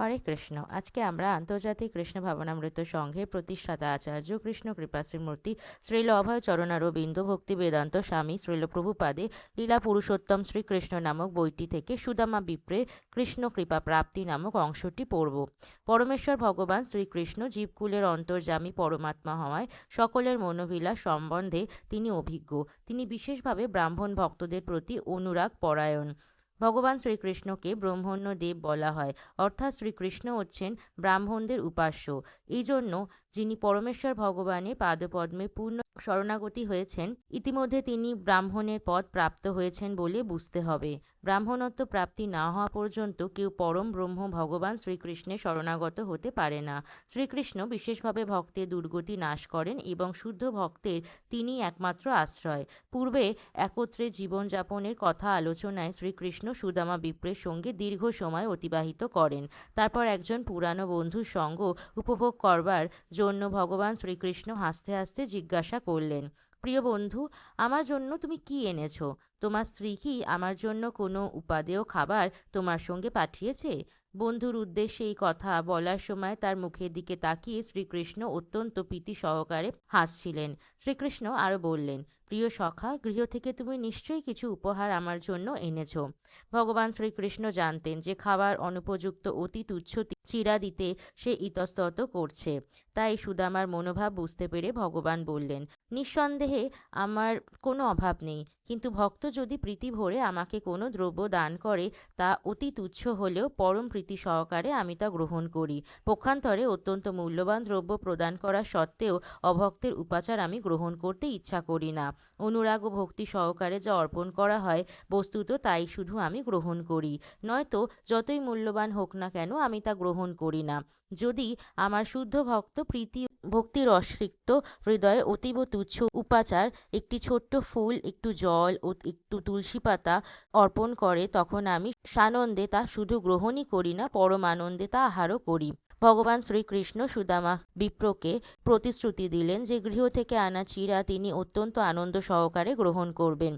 হরে কৃষ্ণ। আজকে আমরা আন্তর্জাতিক কৃষ্ণ ভাবনামৃত সংঘের প্রতিষ্ঠাতা আচার্য কৃষ্ণ কৃপাশ্রী মূর্তি শ্রীল অভয় চরণারবিন্দ ভক্তি বেদান্ত স্বামী শ্রীল প্রভুপাদে লীলা পুরুষোত্তম শ্রীকৃষ্ণ নামক বইটি থেকে সুদামা বিপ্রে কৃষ্ণ কৃপা প্রাপ্তি নামক অংশটি পড়ব। পরমেশ্বর ভগবান শ্রীকৃষ্ণ জীবকুলের অন্তর্জামী পরমাত্মা হওয়ায় সকলের মনোবিলাস সম্বন্ধে তিনি অভিজ্ঞ। তিনি বিশেষভাবে ব্রাহ্মণ ভক্তদের প্রতি অনুরাগ পরায়ণ। ভগবান শ্রীকৃষ্ণকে ব্রহ্মণ্য দেব বলা হয়। অর্থাৎ শ্রীকৃষ্ণ হচ্ছেন ব্রাহ্মণদের উপাস্য। এই জন্য যিনি পরমেশ্বর ভগবানের পাদপদ্মে পূর্ণ শরণাগতি হয়েছেন, ইতিমধ্যে তিনি ব্রাহ্মণের পদ প্রাপ্ত হয়েছেন বলে বুঝতে হবে। ব্রাহ্মণত্ব প্রাপ্তি না হওয়া পর্যন্ত কেউ পরম ব্রহ্ম ভগবান শ্রীকৃষ্ণের শরণাগত হতে পারে না। শ্রীকৃষ্ণ বিশেষভাবে ভক্তের দুর্গতি নাশ করেন এবং শুদ্ধ ভক্তের তিনি একমাত্র আশ্রয়। পূর্বে একত্রে জীবনযাপনের কথা আলোচনায় শ্রীকৃষ্ণ সুদামা বিপ্রের সঙ্গে দীর্ঘ সময় অতিবাহিত করেন। তারপর একজন পুরানো বন্ধুর সঙ্গ উপভোগ করবার জন্য ভগবান শ্রীকৃষ্ণ হাসতে হাসতে জিজ্ঞাসা করলেন, প্রিয় বন্ধু, আমার জন্য তুমি কি এনেছো? তোমার স্ত্রী কি আমার জন্য কোনো উপাদেয় খাবার তোমার সঙ্গে পাঠিয়েছে? বন্ধুর উদ্দেশ্যে এই কথা বলার সময় তার মুখের দিকে তাকিয়ে শ্রীকৃষ্ণ অত্যন্ত প্রীতি সহকারে হাসছিলেন। শ্রীকৃষ্ণ আরও বললেন, প্রিয় সখা, গৃহ থেকে তুমি নিশ্চয়ই কিছু উপহার আমার জন্য এনেছ। ভগবান শ্রীকৃষ্ণ জানতেন যে খাবার অনুপযুক্ত অতি তুচ্ছ চিরা দিতে সে ইতস্তত করছে। তাই সুদামার মনোভাব বুঝতে পেরে ভগবান বললেন নিঃসন্দেহে আমার কোনো অভাব নেই। কিন্তু ভক্ত যদি প্রীতি ভরে আমাকে কোনো দ্রব্য দান করে, তা অতি তুচ্ছ হলেও পরম প্রীতি সহকারে আমি তা গ্রহণ করি। পক্ষান্তরে অত্যন্ত মূল্যবান দ্রব্য প্রদান করা সত্ত্বেও অভক্তের উপাচার আমি গ্রহণ করতে ইচ্ছা করি না। অনুরাগ ও ভক্তি সহকারে যা অর্পণ করা হয়, বস্তুত তাই শুধু আমি গ্রহণ করি। নয়তো যতই মূল্যবান হোক না কেন আমি তা গ্রহণ করি না। যদি আমার শুদ্ধ ভক্ত প্রীতি ভক্তির অস্তিত্ব হৃদয়ে অতীব তুচ্ছ উপাচার, একটি ছোট্ট ফুল, একটু জল ও একটু তুলসী পাতা অর্পণ করে, তখন আমি সানন্দে তা শুধু গ্রহণই করি না পরম আনন্দে তা আহারও করি। ভগবান শ্রীকৃষ্ণ সুদামা বিপ্রকে প্রতিশ্রুতি দিলেন যে গৃহ থেকে আনা চিরা তিনি অত্যন্ত আনন্দ সহকারে গ্রহণ করবেন।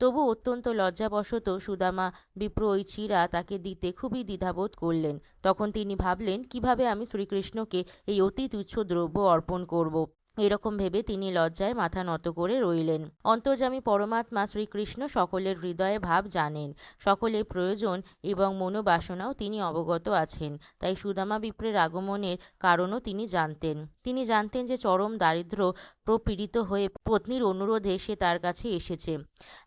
তবু অত্যন্ত লজ্জাবশত সুদামা বিপ্র ওই চিরা তাকে দিতে খুবই দ্বিধাবোধ করলেন। তখন তিনি ভাবলেন, কীভাবে আমি শ্রীকৃষ্ণকে এই অতি তুচ্ছ দ্রব্য অর্পণ করব? এরকম ভেবে তিনি লজ্জায় মাথা নত করে রইলেন। অন্তর্যামী পরমাত্মা শ্রীকৃষ্ণ সকলের হৃদয়ে ভাব জানেন। সকলের প্রয়োজন এবং মনোবাসনাও তিনি অবগত আছেন। তাই সুদামা বিপ্রের আগমনের কারণও তিনি জানতেন। তিনি জানতেন যে চরম দারিদ্র প্রপীড়িত হয়ে পত্নীর অনুরোধে সে তার কাছে এসেছে।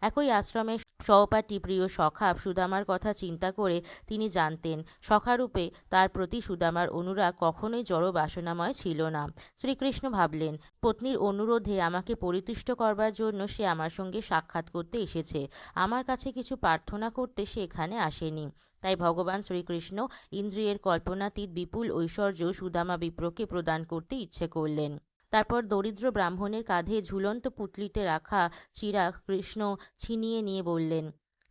একই আশ্রমের সহপাঠী প্রিয় সখা সুদামার কথা চিন্তা করে তিনি জানতেন, সখারূপে তার প্রতি সুদামার অনুরাগ কখনোই জড় বাসনাময় ছিল না। শ্রীকৃষ্ণ ভাবলেন, পত্নীর অনুরোধে আমাকে পরিতুষ্ট করবার জন্য সে আমার সঙ্গে সাক্ষাৎ করতে এসেছে। আমার কাছে কিছু প্রার্থনা করতে সে এখানে আসেনি। তাই ভগবান শ্রীকৃষ্ণ ইন্দ্রিয়ের কল্পনাতীত বিপুল ঐশ্বর্য সুদামা বিপ্রকে প্রদান করতে ইচ্ছে করলেন। তারপর দরিদ্র ব্রাহ্মণের কাঁধে ঝুলন্ত পুতলিতে রাখা চিরা কৃষ্ণ ছিনিয়ে নিয়ে বললেন,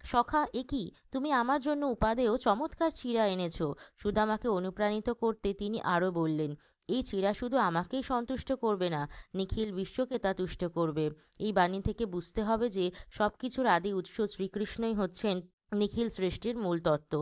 সখা, এ কি? তুমি আমার জন্য উপাদেয় চমৎকার চিরা এনেছ। সুদামাকে অনুপ্রাণিত করতে তিনি আরও বললেন, এই চিরা শুধু আমাকেই সন্তুষ্ট করবে না, নিখিল বিশ্বকে তা তুষ্ট করবে। এই বাণী থেকে বুঝতে হবে যে সব কিছুর আদি উৎস শ্রীকৃষ্ণই হচ্ছেন নিখিল সৃষ্টির মূল তত্ত্ব।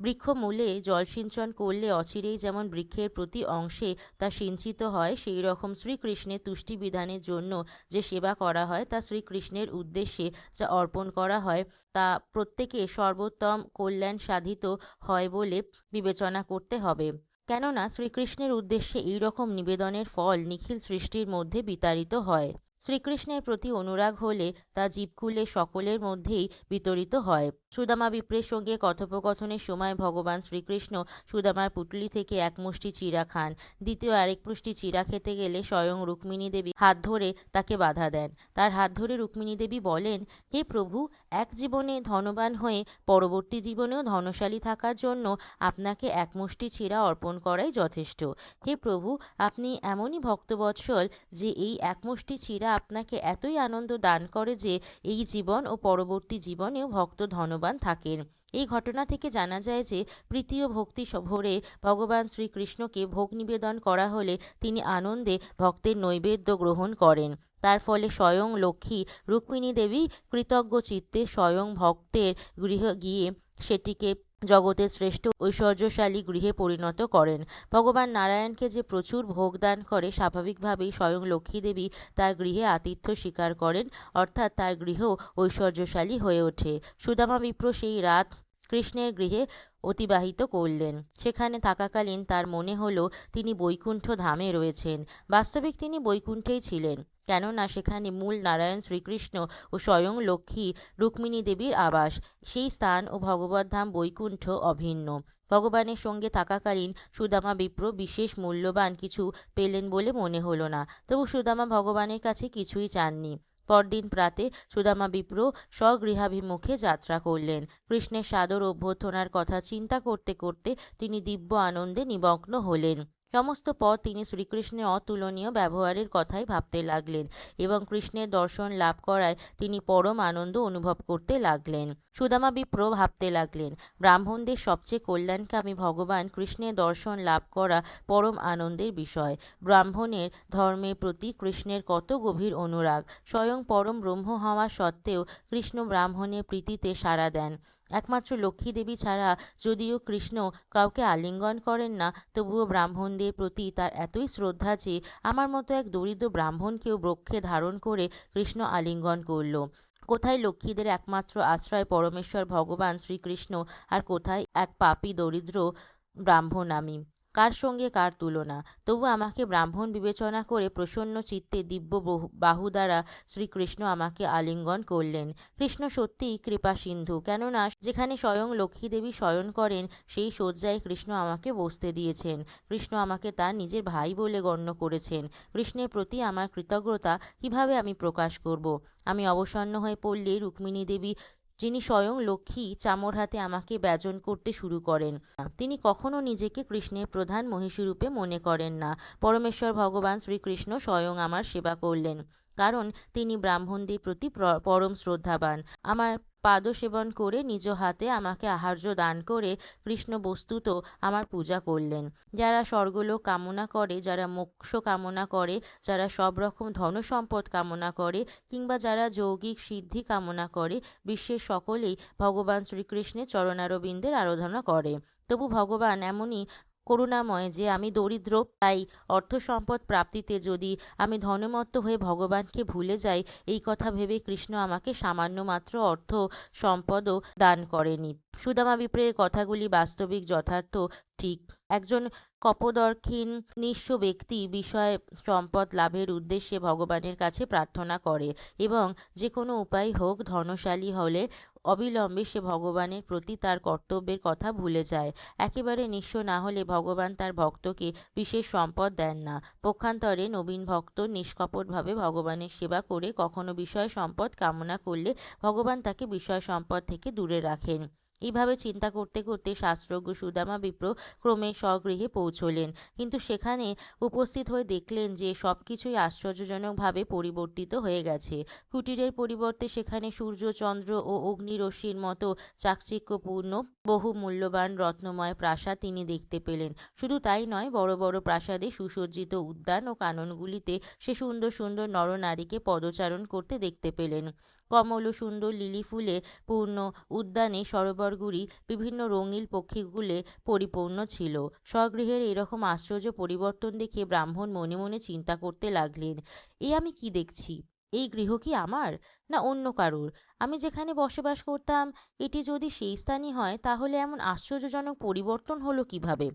বৃক্ষমূলে জলসিঞ্চন করলে অচিরেই যেমন বৃক্ষের প্রতি অংশে তা সিঞ্চিত হয়, সেই রকম শ্রীকৃষ্ণের তুষ্টি বিধানের জন্য যে সেবা করা হয় তা শ্রীকৃষ্ণের উদ্দেশ্যে যা অর্পণ করা হয়, তা প্রত্যেকে সর্বোত্তম কল্যাণ সাধিত হয় বলে বিবেচনা করতে হবে। কেননা, শ্রীকৃষ্ণের উদ্দেশ্যে এই রকম নিবেদনের ফল নিখিল সৃষ্টির মধ্যে বিতাড়িত হয়। শ্রীকৃষ্ণের প্রতি অনুরাগ হলে তা জীবকুলে সকলের মধ্যেই বিতরিত হয়। সুদামা বিপ্রের সঙ্গে কথোপকথনের সময় ভগবান শ্রীকৃষ্ণ সুদামার পুটলি থেকে এক মুষ্টি চিরা খান। দ্বিতীয় আরেক মুষ্টি চিরা খেতে গেলে স্বয়ং রুক্মিণী দেবী হাত ধরে তাকে বাধা দেন। তার হাত ধরে রুক্মিণী দেবী বলেন, হে প্রভু, এক জীবনে ধনবান হয়ে পরবর্তী জীবনেও ধনশালী থাকার জন্য আপনাকে এক মুষ্টি চিরা অর্পণ করাই যথেষ্ট। হে প্রভু, আপনি এমনই ভক্তবৎসল যে এই এক মুষ্টি চিরা আপনাকে এতই আনন্দ দান করে যে এই জীবন ও পরবর্তী জীবনেও ভক্ত ধনবান থাকেন। এই ঘটনা থেকে জানা যায় যে প্রীতি ও ভক্তি ভরে ভগবান শ্রীকৃষ্ণকে ভোগ নিবেদন করা হলে তিনি আনন্দে ভক্তের নৈবেদ্য গ্রহণ করেন। তার ফলে স্বয়ং লক্ষ্মী রুক্মিণী দেবী কৃতজ্ঞ চিত্তে স্বয়ং ভক্তের গৃহ গিয়ে সেটিকে জগতের শ্রেষ্ঠ ঐশ্বর্যশালী গৃহে পরিণত করেন। ভগবান নারায়ণকে যে প্রচুর ভোগ দান করে, স্বাভাবিকভাবেই স্বয়ং লক্ষ্মী দেবী তার গৃহে আতিথ্য স্বীকার করেন, অর্থাৎ তার গৃহ ঐশ্বর্যশালী হয়ে ওঠে। সুদামা বিপ্র সেই রাত কৃষ্ণের গৃহে অতিবাহিত করলেন। সেখানে থাকাকালীন তার মনে হলো, তিনি বৈকুণ্ঠ ধামে রয়েছেন। বাস্তবিক তিনি বৈকুণ্ঠেই ছিলেন। কেননা সেখানে মূল নারায়ণ শ্রীকৃষ্ণ ও স্বয়ং লক্ষ্মী রুক্মিণী দেবীর আবাস। সেই স্থান ও ভগবদ্ধাম বৈকুণ্ঠ অভিন্ন। ভগবানের সঙ্গে থাকাকালীন সুদামা বিপ্র বিশেষ মূল্যবান কিছু পেলেন বলে মনে হলো না। তবু সুদামা ভগবানের কাছে কিছুই চাননি। পরদিন প্রাতে সুদামা বিপ্র স্বগৃহাভিমুখে যাত্রা করলেন। কৃষ্ণের সাদর অভ্যর্থনার কথা চিন্তা করতে করতে তিনি দিব্য আনন্দে নিমগ্ন হলেন। সমস্ত পথ তিনি শ্রীকৃষ্ণের অতুলনীয় ব্যবহারের কথাই ভাবতে লাগলেন এবং কৃষ্ণের দর্শন লাভ করায় তিনি পরম আনন্দ অনুভব করতে লাগলেন। সুদামা বিপ্র ভাবতে লাগলেন, ব্রাহ্মণদের সবচেয়ে কল্যাণকামী ভগবান কৃষ্ণের দর্শন লাভ করা পরম আনন্দের বিষয়। ব্রাহ্মণের ধর্মের প্রতি কৃষ্ণের কত গভীর অনুরাগ। স্বয়ং পরম ব্রহ্ম হওয়া সত্ত্বেও কৃষ্ণ ব্রাহ্মণের প্রীতিতে সাড়া দেন। একমাত্র লক্ষ্মী দেবী ছাড়া যদিও কৃষ্ণ কাউকে আলিঙ্গন করেন না, তবুও ব্রাহ্মণদের প্রতি তার এতই শ্রদ্ধা যে আমার মতো এক দরিদ্র ব্রাহ্মণকেও বক্ষে ধারণ করে কৃষ্ণ আলিঙ্গন করল। কোথায় লক্ষ্মীদের একমাত্র আশ্রয় পরমেশ্বর ভগবান শ্রীকৃষ্ণ আর কোথায় এক পাপি দরিদ্র ব্রাহ্মণ আমি? কার সঙ্গে কার তুলনা? তবু আমাকে ব্রাহ্মণ বিবেচনা করে প্রসন্ন চিত্তে দিব্য বাহু দ্বারা শ্রীকৃষ্ণ আমাকে আলিঙ্গন করলেন। কৃষ্ণ সত্যিই কৃপা সিন্ধু। কেননা যেখানে স্বয়ং লক্ষ্মী দেবী শয়ন করেন, সেই শয্যায় কৃষ্ণ আমাকে বসতে দিয়েছেন। কৃষ্ণ আমাকে তার নিজের ভাই বলে গণ্য করেছেন। কৃষ্ণের প্রতি আমার কৃতজ্ঞতা, কীভাবে আমি প্রকাশ করব? আমি অবসন্ন হয়ে পড়লে রুক্মিণী দেবী যিনি স্বয়ং লক্ষ্মী, চামর হাতে আমাকে ব্যজন করতে শুরু করেন। তিনি কখনো নিজেকে কৃষ্ণের প্রধান মহিষীরূপে মনে করেন না। পরমেশ্বর ভগবান শ্রীকৃষ্ণ স্বয়ং আমার সেবা করলেন, কারণ তিনি ব্রাহ্মণদের প্রতি পরম শ্রদ্ধাবান। আমার পাদসেবন করে নিজ হাতে আমাকে আহার্য দান করে কৃষ্ণ বস্তুত আমার পূজা করলেন। যারা স্বর্গলোক কামনা করে, যারা মোক্ষ কামনা করে, যারা সব রকম ধনসম্পদ কামনা করে, কিংবা যারা যৌগিক সিদ্ধি কামনা করে, বিশ্বের সকলেই ভগবান শ্রীকৃষ্ণের চরণারবিন্দের আরাধনা করে। তবু ভগবান এমনই করুণাময় যে আমি দরিদ্র, তাই অর্থ সম্পদ প্রাপ্তিতে যদি আমি ধনমত্ত হয়ে ভগবানকে ভুলে যাই, এই কথা ভেবে কৃষ্ণ আমাকে সামান্য মাত্র অর্থ সম্পদও দান করেনি। সুদামা বিপ্রের কথাগুলি বাস্তবিক, যথার্থ, ঠিক। একজন কপদর্ক্ষীন নিঃস্ব ব্যক্তি বিষয় সম্পদ লাভের উদ্দেশ্যে ভগবানের কাছে প্রার্থনা করে এবং যে কোনো উপায় হোক, ধনশালী হলে অবিলম্বে সে ভগবানের প্রতি তার কর্তব্যের কথা ভুলে যায়। একেবারে নিঃস্ব না হলে ভগবান তার ভক্তকে বিশেষ সম্পদ দেন না। পক্ষান্তরে নবীন ভক্ত নিষ্কপটভাবে ভগবানের সেবা করে কখনো বিষয় সম্পদ কামনা করলে ভগবান তাকে বিষয় সম্পদ থেকে দূরে রাখেন। এইভাবে চিন্তা করতে করতে শাস্ত্রজ্ঞ সুদামা বিপ্র ক্রমে স্বগৃহে পৌঁছলেন। কিন্তু সেখানে উপস্থিত হয়ে দেখলেন যে সব কিছুই আশ্চর্যজনকভাবে পরিবর্তিত হয়ে গেছে। কুটিরের পরিবর্তে সেখানে সূর্য, চন্দ্র ও অগ্নিরশ্মির মতো চাকচিক্যপূর্ণ বহু মূল্যবান রত্নময় প্রাসাদ তিনি দেখতে পেলেন। শুধু তাই নয়, বড় বড় প্রাসাদে সুসজ্জিত উদ্যান ও কাননগুলিতে সে সুন্দর সুন্দর নরনারীকে পদচারণ করতে দেখতে পেলেন। কমল ও সুন্দর লিলি ফুলে পূর্ণ উদ্যানে সরোবরগুলি বিভিন্ন রঙিল পক্ষীগুলে পরিপূর্ণ ছিল। স্বগৃহের এরকম আশ্চর্য পরিবর্তন দেখে ব্রাহ্মণ মনে মনে চিন্তা করতে লাগলেন, এ আমি কি দেখছি? এই গৃহ কি আমার? না অন্য কারুর? আমি যেখানে বসবাস করতাম, এটি যদি সেই স্থানই হয়, তাহলে এমন আশ্চর্যজনক পরিবর্তন হলো কীভাবে?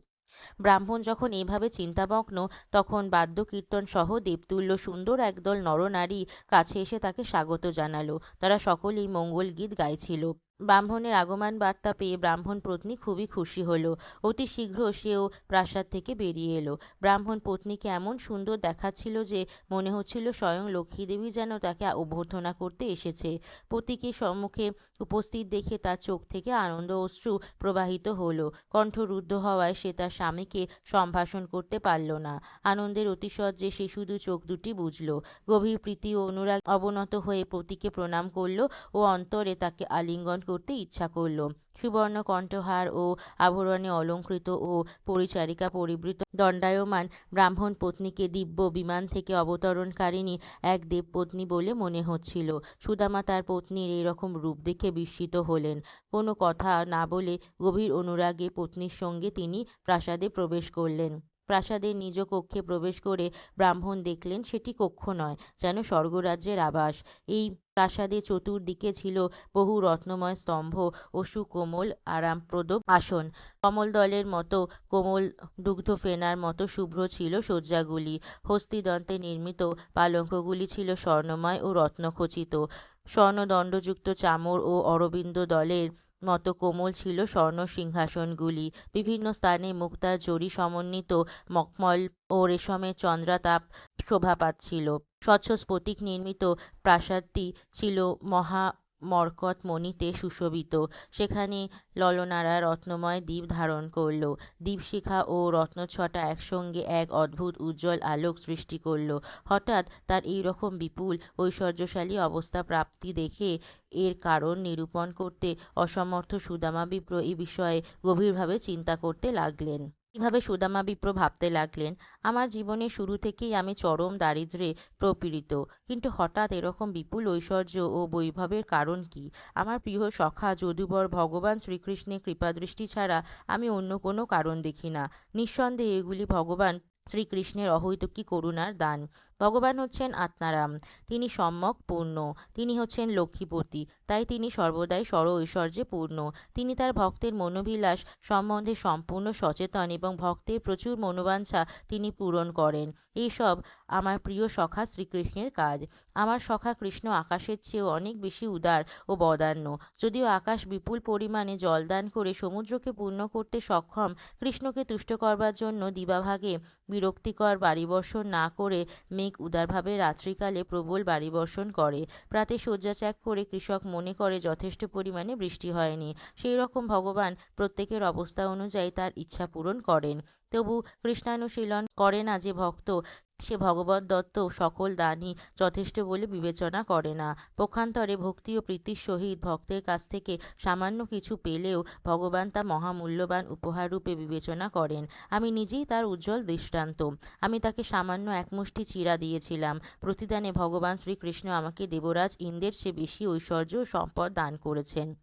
ব্রাহ্মণ যখন এভাবে চিন্তামগ্ন, তখন বাদ্য কীর্তন সহ দেবতুল্য সুন্দর একদল নরনারী কাছে এসে তাকে স্বাগত জানালো। তারা সকলেই মঙ্গল গীত গাইছিল। ব্রাহ্মণের আগমন বার্তা পেয়ে ব্রাহ্মণ পত্নী খুবই খুশি হল। অতি শীঘ্র সেও প্রাসাদ থেকে বেরিয়ে এলো। ব্রাহ্মণ পত্নীকে এমন সুন্দর দেখাচ্ছিল যে মনে হচ্ছিল স্বয়ং লক্ষ্মী দেবী যেন তাকে অভ্যর্থনা করতে এসেছে। পতিকে সম্মুখে উপস্থিত দেখে তার চোখ থেকে আনন্দ অশ্রু প্রবাহিত হলো। কণ্ঠ রুদ্ধ হওয়ায় সে তার স্বামীকে সম্ভাষণ করতে পারল না। আনন্দের অতিশয় যে সে শুধু চোখ দুটি বুঝল। গভীর প্রীতি ও অনুরাগ অবনত হয়ে পতিকে প্রণাম করল ও অন্তরে তাকে আলিঙ্গন করতে ইচ্ছা করল। সুবর্ণ কণ্ঠহার ও আভরণে অলঙ্কৃত ও পরিচারিকা পরিবৃত দণ্ডায়মান ব্রাহ্মণ পত্নীকে দিব্য বিমান থেকে অবতরণকারিণী এক দেবপত্নী বলে মনে হচ্ছিল। সুদামা তার পত্নীর এইরকম রূপ দেখে বিস্মিত হলেন। কোনো কথা না বলে গভীর অনুরাগে পত্নীর সঙ্গে তিনি প্রাসাদে প্রবেশ করলেন। প্রাসাদের নিজ কক্ষে প্রবেশ করে ব্রাহ্মণ দেখলেন সেটি কক্ষ নয়, যেন স্বর্গরাজ্যের আবাস। এই প্রাসাদে চতুর্দিকে ছিল বহু রত্নময় স্তম্ভ ও সুকোমল আরামপ্রদ আসন। কমল দলের মতো কোমল দুগ্ধ ফেনার মতো শুভ্র ছিল শয্যাগুলি। হস্তিদন্তে নির্মিত পালঙ্কগুলি ছিল স্বর্ণময় ও রত্নখচিত। স্বর্ণদণ্ডযুক্ত চামর ও অরবিন্দ দলের মতো কোমল ছিল স্বর্ণ সিংহাসনগুলি। বিভিন্ন স্থানে মুক্তার জরি সমন্বিত মকমল ও রেশমের চন্দ্রাতাপ শোভা পাচ্ছিল স্বচ্ছ স্ফটিক নির্মিত প্রাসাদটি ছিল মহা মরকত মণিতে সুশোভিত। সেখানে ললনারা রত্নময় দ্বীপ ধারণ করল। দীপশিখা ও রত্নছটা একসঙ্গে এক অদ্ভুত উজ্জ্বল আলোক সৃষ্টি করল। হঠাৎ তার এই রকম বিপুল ঐশ্বর্যশালী অবস্থা প্রাপ্তি দেখে এর কারণ নিরূপণ করতে অসমর্থ সুদামা বিপ্র এই বিষয়ে গভীরভাবে চিন্তা করতে লাগলেন। কীভাবে সুদামা বিপ্র ভাবতে লাগলেন, আমার জীবনে শুরু থেকেই আমি চরম দারিদ্রে প্রপীড়িত। কিন্তু হঠাৎ এরকম বিপুল ঐশ্বর্য ও বৈভবের কারণ কি? আমার প্রিয় সখা যদুবর ভগবান শ্রীকৃষ্ণের কৃপাদৃষ্টি ছাড়া আমি অন্য কোনো কারণ দেখি না। নিঃসন্দেহে এগুলি ভগবান শ্রীকৃষ্ণের অহৈতুকী করুণার দান। ভগবান হচ্ছেন আত্মারাম। তিনি সম্যক, পূর্ণ। তিনি হচ্ছেন লক্ষ্মীপতি। তাই তিনি সর্বদাই সর ঐশ্বর্যে পূর্ণ। তিনি তার ভক্তের মনোবিলাস সম্বন্ধে সম্পূর্ণ সচেতন এবং ভক্তের প্রচুর মনোবাঞ্ছা তিনি পূরণ করেন। এইসব আমার প্রিয় সখা শ্রীকৃষ্ণের কাজ। আমার সখা কৃষ্ণ আকাশের চেয়েও অনেক বেশি উদার ও বদান্য। যদিও আকাশ বিপুল পরিমাণে জলদান করে সমুদ্রকে পূর্ণ করতে সক্ষম, কৃষ্ণকে তুষ্ট করবার জন্য দিবাভাগে বিরক্তিকর বাড়িবর্ষণ না করে মেঘ উদারভাবে রাত্রিকালে প্রবল বাড়িবর্ষণ করে। প্রাতে শয্যা ত্যাগ করে কৃষক মনে করে যথেষ্ট পরিমাণে বৃষ্টি হয়নি। সেই রকম ভগবান প্রত্যেকের অবস্থা অনুযায়ী তার ইচ্ছা পূরণ করেন। তবু কৃষ্ণানুশীলন করে না যে ভক্ত সে ভগবত দত্ত সকল দানই যথেষ্ট বলে বিবেচনা করে না। পক্ষান্তরে ভক্তি ও প্রীতির সহিত ভক্তের কাছ থেকে সামান্য কিছু পেলেও ভগবান তা মহামূল্যবান উপহার রূপে বিবেচনা করেন। আমি নিজেই তার উজ্জ্বল দৃষ্টান্ত। আমি তাকে সামান্য একমুষ্টি চিরা দিয়েছিলাম। প্রতিদানে ভগবান শ্রীকৃষ্ণ আমাকে দেবরাজ ইন্দ্রের চেয়ে বেশি ঐশ্বর্য সম্পদ দান করেছেন।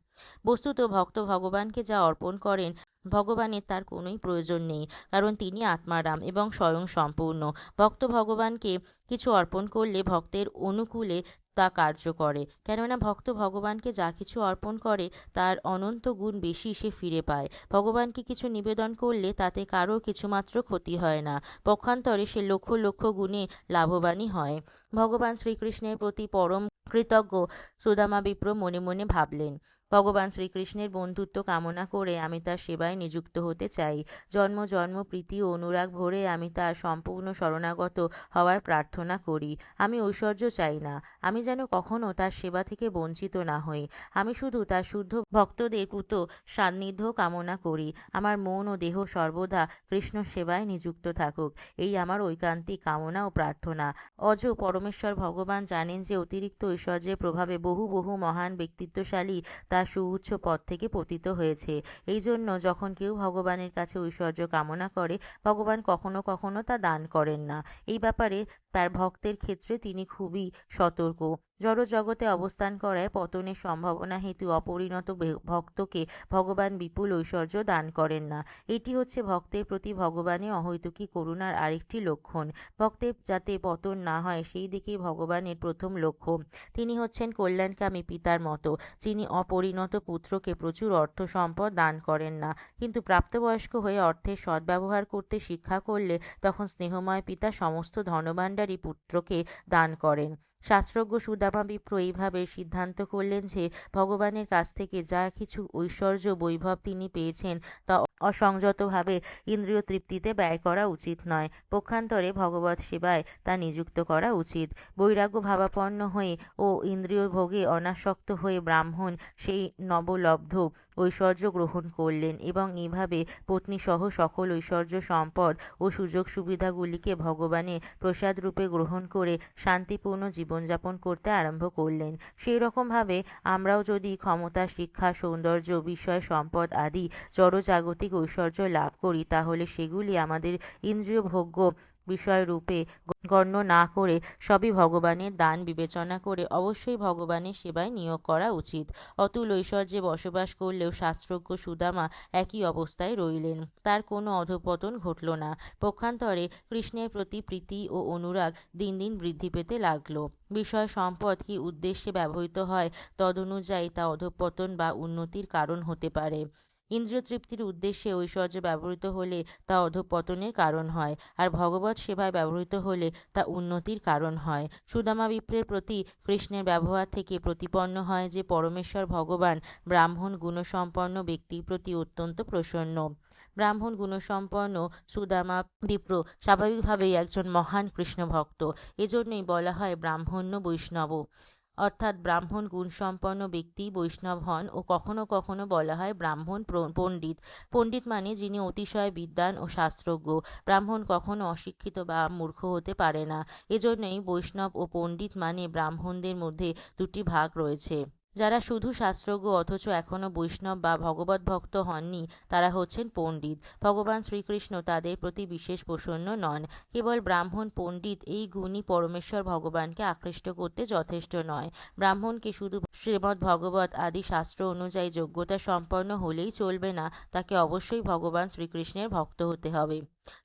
বস্তুত ভক্ত ভগবানকে যা অর্পণ করেন, ভগবানের তার কোনোই প্রয়োজন নেই, কারণ তিনি আত্মারাম এবং স্বয়ং সম্পূর্ণ। ভক্ত ভগবানকে কিছু অর্পণ করলে ভক্তের অনুকূলে তা কার্য করে, কেননা ভক্ত ভগবানকে যা কিছু অর্পণ করে, তার অনন্ত গুণ বেশি সে ফিরে পায়। ভগবানকে কিছু নিবেদন করলে তাতে কারও কিছুমাত্র ক্ষতি হয় না, পক্ষান্তরে সে লক্ষ লক্ষ গুণে লাভবানই হয়। ভগবান শ্রীকৃষ্ণের প্রতি পরম কৃতজ্ঞ সুদামা বিপ্র মনে মনে ভাবলেন ভগবান শ্রীকৃষ্ণের বন্ধুত্ব কামনা করে আমি তার সেবায় নিযুক্ত হতে চাই। জন্ম জন্ম, প্রীতি ও অনুরাগ ভরে আমি তার সম্পূর্ণ শরণাগত হওয়ার প্রার্থনা করি। আমি ঐশ্বর্য চাই না। আমি যেন কখনো তার সেবা থেকে বঞ্চিত না হই। আমি শুধু তার শুদ্ধ ভক্তদের পুত সান্নিধ্য কামনা করি। আমার মন ও দেহ সর্বদা কৃষ্ণ সেবায় নিযুক্ত থাকুক। এই আমার ঐকান্তিক কামনা ও প্রার্থনা। অজ পরমেশ্বর ভগবান জানেন যে অতিরিক্ত ঐশ্বর্যের প্রভাবে বহু বহু মহান ব্যক্তিত্বশালী তার সুউচ্চ পথ থেকে পতিত হয়েছে। এই জন্য যখন কেউ ভগবানের কাছে ঐশ্বর্য কামনা করে, ভগবান কখনো কখনো তা দান করেন না। এই ব্যাপারে তার ভক্তের ক্ষেত্রে তিনি খুবই সতর্ক। জড়জগতে অবস্থান করায় পতনের সম্ভাবনা হেতু অপরিণত ভক্তকে ভগবান বিপুল ঐশ্বর্য দান করেন না। এটি হচ্ছে ভক্তের প্রতি ভগবানের অহৈতুকী করুণার আরেকটি লক্ষণ। ভক্তের যাতে পতন না হয়, সেই দিকেই ভগবানের প্রথম লক্ষ্য। তিনি হচ্ছেন কল্যাণকামী পিতার মতো, যিনি অপরিণত পুত্রকে প্রচুর অর্থ সম্পদ দান করেন না। কিন্তু প্রাপ্তবয়স্ক হয়ে অর্থের সদ্ব্যবহার করতে শিক্ষা করলে, তখন স্নেহময় পিতা সমস্ত ধনভাণ্ডারী পুত্রকে দান করেন। শাস্ত্রজ্ঞ সুদামা বিপ্র এইভাবে সিদ্ধান্ত করলেন যে ভগবানের কাছ থেকে যা কিছু ঐশ্বর্য বৈভব তিনি পেয়েছেন, তা অসংযতভাবে ইন্দ্রিয় তৃপ্তিতে ব্যয় করা উচিত নয়। পক্ষান্তরে ভগবত সেবায় তা নিযুক্ত করা উচিত। বৈরাগ্য ভাবাপন্ন হয়ে ও ইন্দ্রিয় ভোগে অনাসক্ত হয়ে ব্রাহ্মণ সেই নবলব্ধ ঐশ্বর্য গ্রহণ করলেন এবং এইভাবে পত্নীসহ সকল ঐশ্বর্য সম্পদ ও সুযোগ সুবিধাগুলিকে ভগবানের প্রসাদরূপে গ্রহণ করে শান্তিপূর্ণ জীবন জীবনযাপন করতে আরম্ভ করলেন। সেই রকমভাবে আমরাও যদি ক্ষমতা, শিক্ষা, সৌন্দর্য, বিষয়, সম্পদ আদি জড়জাগতিক ঐশ্বর্য লাভ করি, তাহলে সেগুলি আমাদের ইন্দ্রিয় ভোগ্য বিষয়রূপে গণ্য না করে সবই ভগবানের দান বিবেচনা করে অবশ্যই ভগবানের সেবায় নিয়োগ করা উচিত। অতুল ঐশ্বর্যে বসবাস করলেও শাস্ত্রজ্ঞ সুদামা একই অবস্থায় রইলেন। তার কোনো অধপতন ঘটল না। পক্ষান্তরে কৃষ্ণের প্রতি প্রীতি ও অনুরাগ দিন দিন বৃদ্ধি পেতে লাগল। বিষয় সম্পদ কি উদ্দেশ্যে ব্যবহৃত হয় তদনুযায়ী তা অধঃপতন বা উন্নতির কারণ হতে পারে। ইন্দ্রিয় তৃপ্তির উদ্দেশ্যে ঐশ্বর্য ব্যবহৃত হলে তা অধঃপতনের কারণ হয়, আর ভগবত সেবায় ব্যবহৃত হলে তা উন্নতির কারণ হয়। সুদামা বিপ্রের প্রতি কৃষ্ণের ব্যবহার থেকে প্রতিপন্ন হয় যে পরমেশ্বর ভগবান ব্রাহ্মণ গুণসম্পন্ন ব্যক্তির প্রতি অত্যন্ত প্রসন্ন। ব্রাহ্মণ গুণসম্পন্ন সুদামা বিপ্র স্বাভাবিকভাবেই একজন মহান কৃষ্ণ ভক্ত এজন্যই বলা হয় ব্রাহ্মণ্য বৈষ্ণব। অর্থাৎ ব্রাহ্মণ গুণসম্পন্ন ব্যক্তি বৈষ্ণব হন ও কখনো কখনো বলা হয় ব্রাহ্মণ পণ্ডিত। পণ্ডিত মানে যিনি অতিশয় বিদ্যান ও শাস্ত্রজ্ঞ। ব্রাহ্মণ কখনো অশিক্ষিত বা মূর্খ হতে পারে না। এজন্যই বৈষ্ণব ও পণ্ডিত মানে ব্রাহ্মণদের মধ্যে দুটি ভাগ রয়েছে। যারা শুধু শাস্ত্রজ্ঞ অথচ এখনও বৈষ্ণব বা ভগবত ভক্ত হননি, তারা হচ্ছেন পণ্ডিত। ভগবান শ্রীকৃষ্ণ তাদের প্রতি বিশেষ প্রসন্ন নন। কেবল ব্রাহ্মণ পণ্ডিত এই গুণী পরমেশ্বর ভগবানকে আকৃষ্ট করতে যথেষ্ট নয়। ব্রাহ্মণকে শুধু শ্রীমদ্ ভগবত আদি শাস্ত্র অনুযায়ী যোগ্যতা সম্পন্ন হলেই চলবে না, তাকে অবশ্যই ভগবান শ্রীকৃষ্ণের ভক্ত হতে হবে।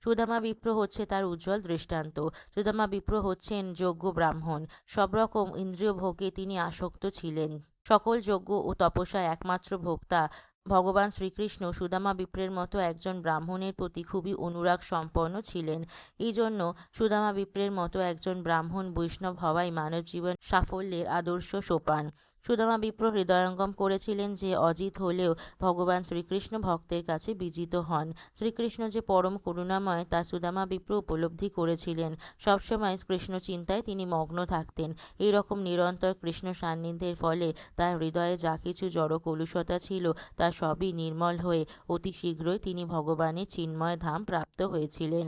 সুদামা বিপ্র হচ্ছে তার উজ্জ্বল দৃষ্টান্ত। সুদামা বিপ্র হচ্ছেন যোগ্য ব্রাহ্মণ। সব রকম ইন্দ্রিয় ভোগে তিনি আসক্ত ছিলেন। সকল যজ্ঞ ও তপস্যায় একমাত্র ভোক্তা ভগবান শ্রীকৃষ্ণ সুদামা বিপ্রের মতো একজন ব্রাহ্মণের প্রতি খুবই অনুরাগ সম্পন্ন ছিলেন। এই জন্য সুদামা বিপ্রের মতো একজন ব্রাহ্মণ বৈষ্ণব হওয়াই মানব জীবন সাফল্যের আদর্শ সোপান। সুদামা বিপ্র হৃদয়ঙ্গম করেছিলেন যে অজিত হলেও ভগবান শ্রীকৃষ্ণ ভক্তের কাছে বিজিত হন। শ্রীকৃষ্ণ যে পরম করুণাময়, তা সুদামা বিপ্র উপলব্ধি করেছিলেন। সবসময় কৃষ্ণ চিন্তায় তিনি মগ্ন থাকতেন। এই রকম নিরন্তর কৃষ্ণ সান্নিধ্যের ফলে তার হৃদয়ে যা কিছু জড় কলুষতা ছিল, তা সবই নির্মল হয়ে অতি শীঘ্রই তিনি ভগবানের চিন্ময় ধাম প্রাপ্ত হয়েছিলেন।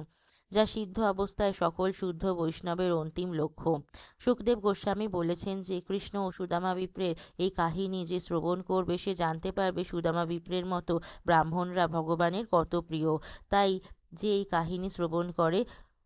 যা সিদ্ধ অবস্থায় সকল শুদ্ধ বৈষ্ণবের অন্তিম লক্ষ্য। সুখদেব গোস্বামী বলেছেন যে, কৃষ্ণ ও সুদামা বিপ্রের এই কাহিনী যে শ্রবণ করবে, সে জানতে পারবে সুদামা বিপ্রের মতো ব্রাহ্মণরা ভগবানের কত প্রিয়। তাই যে এই কাহিনী শ্রবণ করে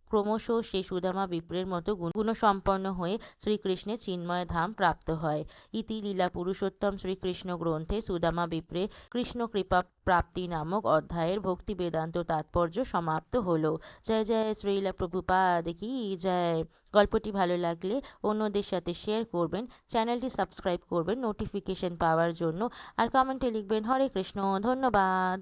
ক্রমশ সে সুদামা বিপ্রের মতো গুণসম্পন্ন হয়ে শ্রীকৃষ্ণের চিন্ময় ধাম প্রাপ্ত হয়। ইতি লীলা পুরুষোত্তম শ্রীকৃষ্ণ গ্রন্থে সুদামা বিপ্রে কৃষ্ণ কৃপা প্রাপ্তি নামক অধ্যায়ের ভক্তি বেদান্ত তাৎপর্য সমাপ্ত হলো। জয় জয় শ্রীলা প্রভুপাদ কি জয়। গল্পটি ভালো লাগলে অন্যদের সাথে শেয়ার করবেন চ্যানেলটি সাবস্ক্রাইব করবেন নোটিফিকেশন পাওয়ার জন্য। আর কমেন্টে লিখবেন, হরে কৃষ্ণ, ধন্যবাদ।